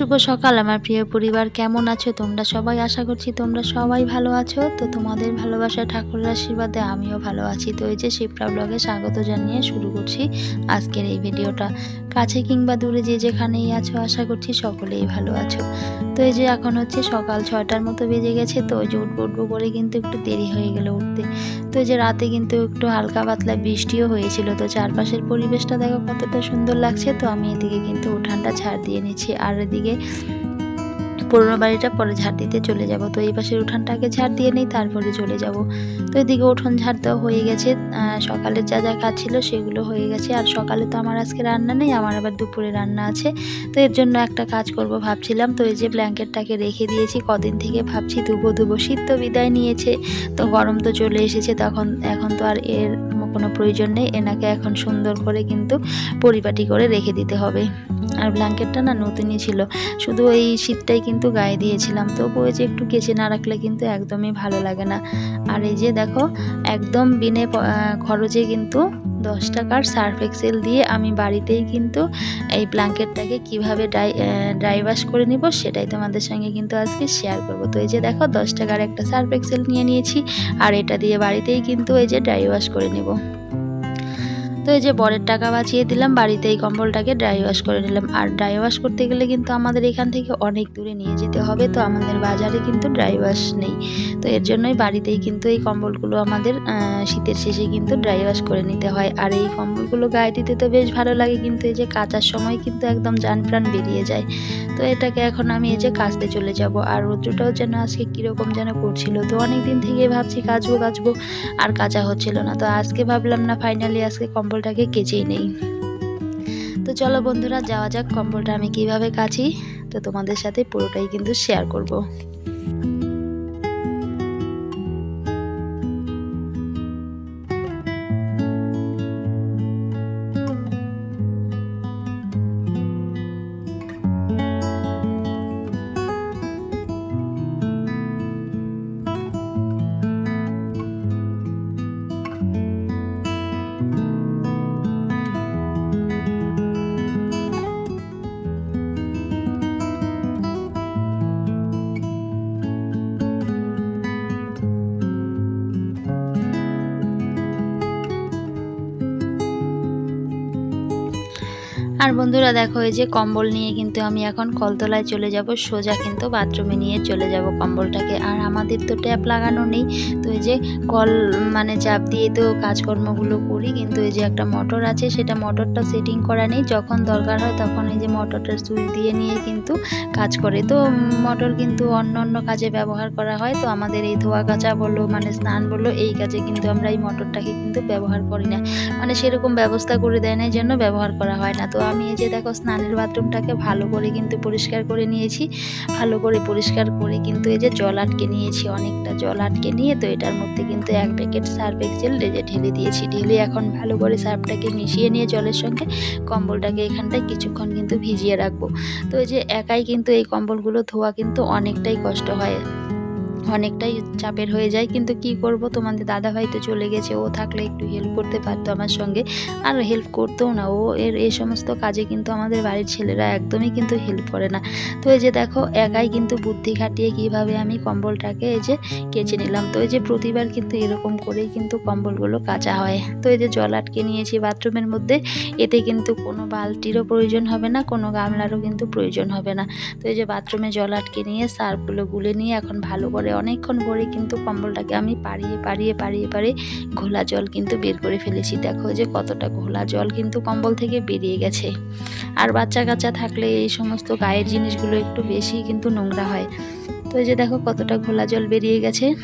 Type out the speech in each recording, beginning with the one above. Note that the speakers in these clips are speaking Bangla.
শুভ সকাল, আমার প্রিয় পরিবার। কেমন আছো তোমরা সবাই? আশা করছি তোমরা সবাই ভালো আছো। তো তোমাদের ভালোবাসা ঠাকুরের আশীর্বাদে আমিও ভালো আছি। তো এই যে শিপ্রা ব্লগে স্বাগত জানিয়ে শুরু করছি আজকের এই ভিডিওটা। কাছে কিংবা দূরে যে যেখানেই আছো, আশা করছি সকলেই ভালো আছো। তো এই যে এখন হচ্ছে সকাল ছয়টার মতো বেজে গেছে, তো ওই যে উঠবো উঠবো করে কিন্তু একটু দেরি হয়ে গেল উঠতে। তো এই যে রাতে কিন্তু একটু হালকা পাতলা বৃষ্টিও হয়েছিল। তো চারপাশের পরিবেশটা দেখো কতটা সুন্দর লাগছে। তো আমি এদিকে কিন্তু উঠানটা ছাড় দিয়ে নিচ্ছি। আর এদিকে পুরোনো বাড়িটা পরে ঝাড় দিতে চলে যাব। তো এই পাশের উঠানটাকে ঝাড় দিয়ে নেই, তারপরে চলে যাব। তো এদিকে উঠোন ঝাড় দেওয়া হয়ে গেছে। সকালের যা যা কাজ ছিল সেগুলো হয়ে গেছে। আর সকালে তো আমার আজকে রান্না নেই, আমার আবার দুপুরে রান্না আছে। তো এর জন্য একটা কাজ করব ভাবছিলাম। তো এই যে ব্ল্যাঙ্কেটটাকে রেখে দিয়েছি, কদিন থেকে ভাবছি ধুবো ধুবো, শীত তো বিদায় নিয়েছে। তো গরম তো চলে এসেছে, তখন, এখন তো আর এর কোনো প্রয়োজন নেই, এনাকে এখন সুন্দর করে কিন্তু পরিপাটি করে রেখে দিতে হবে। আর ব্ল্যাঙ্কেটটা না নতুনই ছিল, শুধু এই শীতটাই কিন্তু গায়ে দিয়েছিলাম। তবুও যে একটু কেচে না রাখলে কিন্তু একদমই ভালো লাগে না। আর এই যে দেখো, একদম বিনে খরচে কিন্তু দশ টাকার সার্ফ এক্সেল দিয়ে আমি বাড়িতেই কিন্তু এই ব্ল্যাঙ্কেটটাকে কীভাবে ড্রাই ড্রাই ওয়াশ করে নিব সেটাই তোমাদের সঙ্গে কিন্তু আজকে শেয়ার করব। তো এই যে দেখো, দশ টাকার একটা সার্ফ এক্সেল নিয়ে নিয়েছি আর এটা দিয়ে বাড়িতেই কিন্তু এই যে ড্রাই ওয়াশ করে নেব। তো এই যে বরের টাকা বাঁচিয়ে দিলাম, বাড়িতে এই কম্বলটাকে ড্রাই ওয়াশ করে নিলাম। আর ড্রাই ওয়াশ করতে গেলে কিন্তু আমাদের এখান থেকে অনেক দূরে নিয়ে যেতে হবে, তো আমাদের বাজারে কিন্তু ড্রাই ওয়াশ নেই। তো এর জন্যই বাড়িতেই কিন্তু এই কম্বলগুলো আমাদের শীতের শেষে কিন্তু ড্রাই ওয়াশ করে নিতে হয়। আর এই কম্বলগুলো গায়ে দিতে তো বেশ ভালো লাগে, কিন্তু এই যে কাচার সময় কিন্তু একদম জান প্রাণ বেরিয়ে যায়। তো এটাকে এখন আমি এই যে কাচতে চলে যাব। আর রৌদ্রটাও যেন আজকে কীরকম যেন করছিল তো অনেক দিন থেকে ভাবছি কাচবো কাচবো, আর কাচা হচ্ছিল না। তো আজকে ভাবলাম না ফাইনালি আজকে কম্বলটাকে কেচেই নেই। তো চলো বন্ধুরা, যাওয়া যাক কম্বলটা আমি কীভাবে কাছি তো তোমাদের সাথে পুরোটাই কিন্তু শেয়ার করব। আর বন্ধুরা দেখো, এই যে কম্বল নিয়ে কিন্তু আমি এখন কলতলায় চলে যাব। সোজা কিন্তু বাথরুমে নিয়ে চলে যাব কম্বলটাকে। আর আমাদের তো ট্যাপ লাগানো নেই। তো এই যে কল মানে চাপ দিয়ে তো কাজকর্মগুলো করি, কিন্তু এই যে একটা মোটর আছে, সেটা মোটরটা সেটিং করা নেই। যখন দরকার হয় তখন এই যে মোটরটার সুইচ দিয়ে নিয়ে কিন্তু কাজ করে। তো মোটর কিন্তু অন্য অন্য কাজে ব্যবহার করা হয়। তো আমাদের এই ধোয়া কাচা বলো মানে স্নান বলো, এই কাজে কিন্তু আমরা এই মোটরটাকে কিন্তু ব্যবহার করি না। মানে সেরকম ব্যবস্থা করে দেয় না জন্য ব্যবহার করা হয় না। তো আমি এই যে দেখো স্নানের বাথরুমটাকে ভালো করে কিন্তু পরিষ্কার করে নিয়েছি। ভালো করে পরিষ্কার করে কিন্তু এই যে জল আটকে নিয়েছি, অনেকটা জল আটকে নিয়ে তো এটার মধ্যে কিন্তু এক প্যাকেট সার্ফ এক্সেল যে ঢেলে দিয়েছি। ঢেলে এখন ভালো করে সার্ফটাকে মিশিয়ে নিয়ে জলের সঙ্গে কম্বলটাকে এখানটায় কিছুক্ষণ কিন্তু ভিজিয়ে রাখব। তো এই যে একাই কিন্তু এই কম্বলগুলো ধোয়া কিন্তু অনেকটাই কষ্ট হয়। অনেকটাই চাপের হয়ে যায়, কিন্তু কি করব? তোমাদের দাদা ভাই তো চলে গেছে, ও থাকলে একটু হেল্প করতে পারতো আমার সঙ্গে। আর হেল্প করতেও না, ও এর এই সমস্ত কাজে কিন্তু আমাদের বাড়ির ছেলেরা একদমই কিন্তু হেল্প করে না। তো এই যে দেখো, একাই কিন্তু বুদ্ধি খাটিয়ে কীভাবে আমি কম্বলটাকে এই যে কেচে নিলাম। তো এই যে প্রতিবার কিন্তু এরকম করেই কিন্তু কম্বলগুলো কাচা হয়। তো এই যে জল আটকে নিয়েছি বাথরুমের মধ্যে, এতে কিন্তু কোনো বালতিরও প্রয়োজন হবে না, কোনো গামলারও কিন্তু প্রয়োজন হবে না। তো এই যে বাথরুমে জল আটকে নিয়ে সার্ফগুলো গুলে নিয়ে এখন ভালো করে অনেকক্ষণ পরে কিন্তু কম্বলটাকে আমি পাড়িয়ে পাড়িয়ে পাড়িয়ে পাড়িয়ে ঘোলা জল কিন্তু বের করে ফেলেছি। দেখো যে কতটা ঘোলা জল কিন্তু কম্বল থেকে বেরিয়ে গেছে। আর বাচ্চা কাচ্চা থাকলে এই সমস্ত গায়ের জিনিসগুলো একটু বেশি কিন্তু নোংরা হয়। তো এই যে দেখো কতটা ঘোলা জল বেরিয়ে গেছে।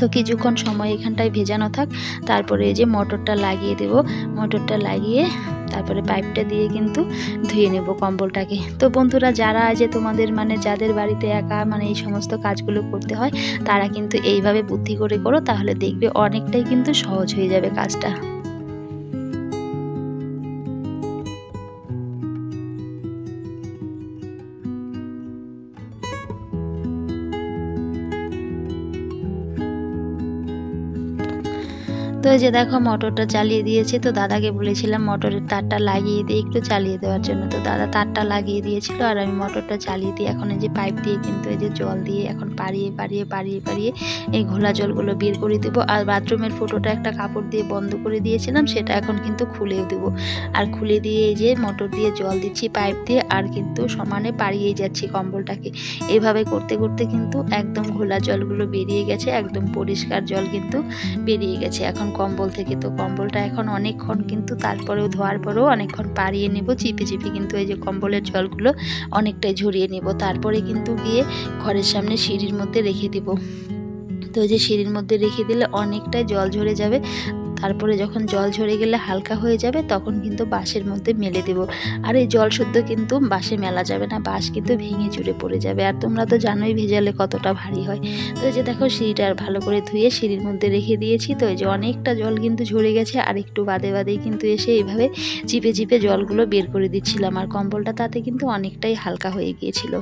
তো কিছুক্ষণ সময় এখানটায় ভেজানো থাক। তারপরে এই যে মোটরটা লাগিয়ে দেব। মোটরটা লাগিয়ে তারপরে পাইপটা দিয়ে কিন্তু ধুয়ে নেব কম্বলটাকে। তো বন্ধুরা, যারা যে তোমাদের মানে যাদের বাড়িতে একা মানে এই সমস্ত কাজগুলো করতে হয়, তারা কিন্তু এইভাবে বুদ্ধি করে করো, তাহলে দেখবে অনেকটাই কিন্তু সহজ হয়ে যাবে কাজটা। তো এই যে দেখো মোটরটা চালিয়ে দিয়েছে, তো দাদাকে বলেছিলাম মোটরের তারটা লাগিয়ে দিয়ে একটু চালিয়ে দেওয়ার জন্য। তো দাদা তারটা লাগিয়ে দিয়েছিল আর আমি মোটরটা চালিয়ে দিয়ে এখন এই যে পাইপ দিয়ে কিন্তু এই যে জল দিয়ে এখন পাড়িয়ে পাড়িয়ে পাড়িয়ে পাড়িয়ে এই ঘোলা জলগুলো বের করে দেবো। আর বাথরুমের ফুটোটা একটা কাপড় দিয়ে বন্ধ করে দিয়েছিলাম, সেটা এখন কিন্তু খুলে দেবো। আর খুলে দিয়ে এই যে মোটর দিয়ে জল দিচ্ছি পাইপ দিয়ে আর কিন্তু সমানে পাড়িয়ে যাচ্ছি কম্বলটাকে। এভাবে করতে করতে কিন্তু একদম ঘোলা জলগুলো বেরিয়ে গেছে, একদম পরিষ্কার জল কিন্তু বেরিয়ে গেছে। এখন কম্বল থেকে। তো কম্বলটা এখন অনেকক্ষণ কিন্তু তারপরেও ধোয়ার পরেও অনেকক্ষণ পাড়িয়ে নেব, চিপে চিপে কিন্তু এই যে কম্বলের জলগুলো অনেকটাই ঝরিয়ে নেব। তারপরে কিন্তু গিয়ে ঘরের সামনে সিঁড়ির মধ্যে রেখে দেব। তো যে সিঁড়ির মধ্যে রেখে দিলে অনেকটাই জল ঝরে যাবে। তারপরে যখন জল ঝরে গেলে হালকা হয়ে যাবে, তখন কিন্তু বাঁশের মধ্যে মেলে দেব। আর এই জল শুদ্ধ কিন্তু বাঁশে মেলা যাবে না, বাঁশ কিন্তু ভেঙে চুরে পড়ে যাবে। আর তোমরা তো জানোই ভেজালে কতটা ভারী হয়। তো যে দেখো সিঁড়িটা আর ভালো করে ধুয়ে সিঁড়ির মধ্যে রেখে দিয়েছি। তো যে অনেকটা জল কিন্তু ঝরে গেছে, আর একটু বাদে বাদেই কিন্তু এসে এইভাবে চিপে চিপে জলগুলো বের করে দিচ্ছিলাম। আর কম্বলটা তাতে কিন্তু অনেকটাই হালকা হয়ে গিয়েছিল।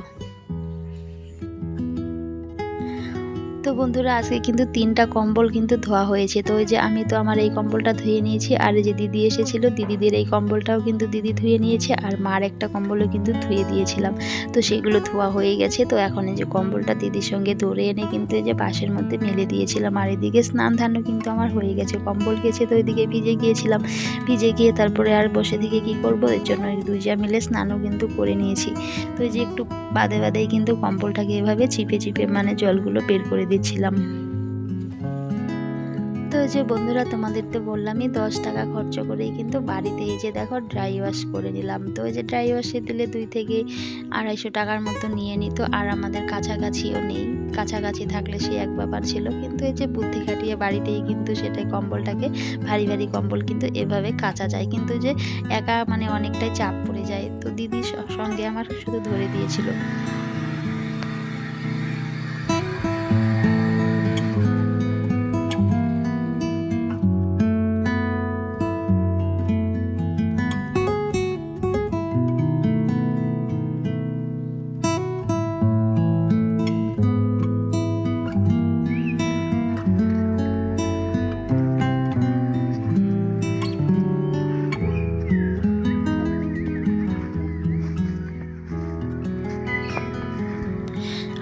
তো বন্ধুরা, আজকে কিন্তু তিনটা কম্বল কিন্তু ধোয়া হয়েছে। তো ওই যে আমি তো আমার এই কম্বলটা ধুয়ে নিয়েছি, আর যে দিদি এসেছিল, দিদিদের এই কম্বলটাও কিন্তু দিদি ধুয়ে নিয়েছে, আর মার একটা কম্বলও কিন্তু ধুয়ে দিয়েছিলাম। তো সেগুলো ধোয়া হয়ে গেছে, তো এখন এই যে কম্বলটা দিদির সঙ্গে ধরে এনে কিন্তু এই যে বাঁশের মধ্যে মেলে দিয়েছিলাম। আর এদিকে স্নান ধানও কিন্তু আমার হয়ে গেছে, কম্বল গেছে, তো ওইদিকে ভিজে গিয়েছিলাম। ভিজে গিয়ে তারপরে আর বসে থেকে কি করব? এর জন্য এই দুইজা মিলে স্নানও কিন্তু করে নিয়েছি। তো এই যে একটু বাদে বাদেই কিন্তু কম্বলটাকে এভাবে চিপে চিপে মানে জলগুলো বের করে দিচ্ছিলাম তো যে বন্ধুরা তোমাদের তো বললামই, দশ টাকা খরচ করেই কিন্তু বাড়িতে এই যে দেখো ড্রাই ওয়াশ করে নিলাম। তো এই যে ড্রাই ওয়াশে দিলে দুই থেকে আড়াইশো টাকার মতো নিয়ে নিত, আর আমাদের কাছাকাছিও নেই। কাছাকাছি থাকলে সে এক ব্যাপার ছিল, কিন্তু এই যে বুদ্ধি খাটিয়ে বাড়িতেই কিন্তু সেটাই কম্বলটাকে, ভারী ভারী কম্বল কিন্তু এভাবে কাচা যায়। কিন্তু যে একা মানে অনেকটাই চাপ পড়ে যায়। তো দিদি সঙ্গে আমার শুধু ধরে দিয়েছিল।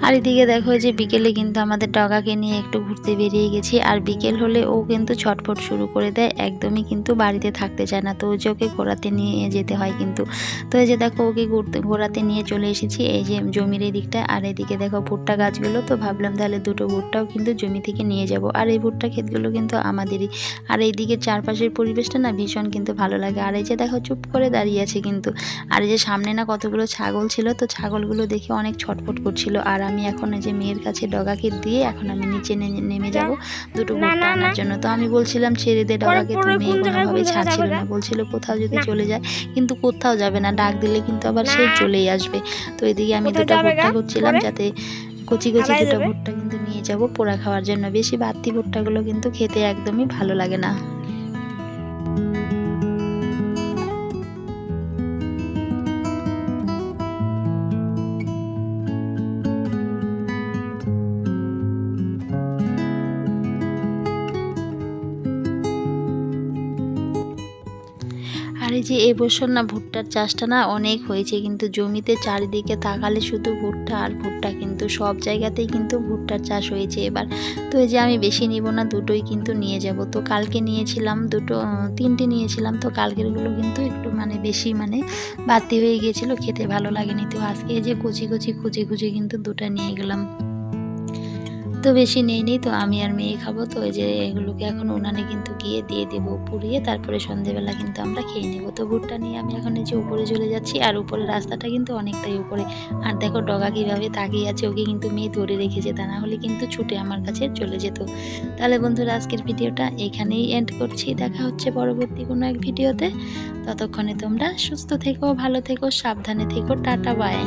আর এদিকে দেখো যে বিকেলে কিন্তু আমাদের ডগাকে নিয়ে একটু ঘুরতে বেরিয়ে গেছি, আর বিকেল হলে ও কিন্তু ছটফট শুরু করে দেয়, একদমই কিন্তু বাড়িতে থাকতে চায় না। তো যে ওকে ঘোরাতে নিয়ে যেতে হয় কিন্তু। তো এই যে দেখো ওকে ঘুরতে, ঘোরাতে নিয়ে চলে এসেছি, এই যে জমির এই দিকটা আর এদিকে দেখো ভুট্টা গাছগুলো, তো ভাবলাম তাহলে দুটো ভুট্টাও কিন্তু জমি থেকে নিয়ে যাব। আর এই ভুট্টা ক্ষেতগুলো কিন্তু আমাদেরই। আর এই দিকের চারপাশের পরিবেশটা না ভীষণ কিন্তু ভালো লাগে। আর এই যে দেখো চুপ করে দাঁড়িয়ে আছে কিন্তু। আর এই যে সামনে না কতগুলো ছাগল ছিল, তো ছাগলগুলো দেখে অনেক ছটফট করছিল। আর এখন এই যে মেয়ের কাছে ডগাকে দিয়ে এখন আমি নিচে নেমে যাব দুটো ভুট্টা আনার জন্য। তো আমি বলছিলাম ছেড়ে দে ডগাকে তো মেয়ে কোনোভাবে ছাড়ছিল না? বলছিল কোথাও যদি চলে যায় কিন্তু কোথাও যাবে না। ডাক দিলে কিন্তু আবার সে চলেই আসবে। তো এদিকে আমি দুটো ভুট্টা? করছিলাম যাতে কচি কচি দুটো? ভুট্টা কিন্তু নিয়ে যাব পোড়া খাওয়ার জন্য। বেশি বাড়তি ভুট্টাগুলো কিন্তু খেতে একদমই ভালো লাগে না। আর এই যে এবছর না ভুট্টার চাষটা না অনেক হয়েছে, কিন্তু জমিতে চারিদিকে তাকালে শুধু ভুট্টা আর ভুট্টা, কিন্তু সব জায়গাতেই কিন্তু ভুট্টার চাষ হয়েছে এবার। তো এই যে আমি বেশি নিব না, দুটোই কিন্তু নিয়ে যাব। তো কালকে নিয়েছিলাম দুটো তিনটে নিয়েছিলাম, তো কালকেরগুলো কিন্তু একটু মানে বেশি মানে বাড়তি হয়ে গিয়েছিল, খেতে ভালো লাগেনি। তো আজকে এই যে কুচি কুচি খুঁজে খুঁজে কিন্তু দুটো নিয়ে গেলাম। তো বেশি নেই নি তো আমি আর মেয়ে খাব। তো ওই যে এগুলোকে এখন উনানে কিন্তু গিয়ে দিয়ে দেবো পুড়িয়ে, তারপরে সন্ধেবেলা কিন্তু আমরা খেয়ে নেব। তো ভুট্টা নিয়ে আমি এখন যে উপরে চলে যাচ্ছি, আর উপরে রাস্তাটা কিন্তু অনেকটাই উপরে। আর দেখো ডগা কীভাবে তাকিয়ে আছে, ওকে কিন্তু মেয়ে ধরে রেখেছে, তা না হলে কিন্তু ছুটে আমার কাছে চলে যেত। তাহলে বন্ধুরা, আজকের ভিডিওটা এখানেই এন্ড করছি। দেখা হচ্ছে পরবর্তী কোনো এক ভিডিওতে। ততক্ষণে তোমরা সুস্থ থেকো, ভালো থেকো, সাবধানে থেকো। Tata bye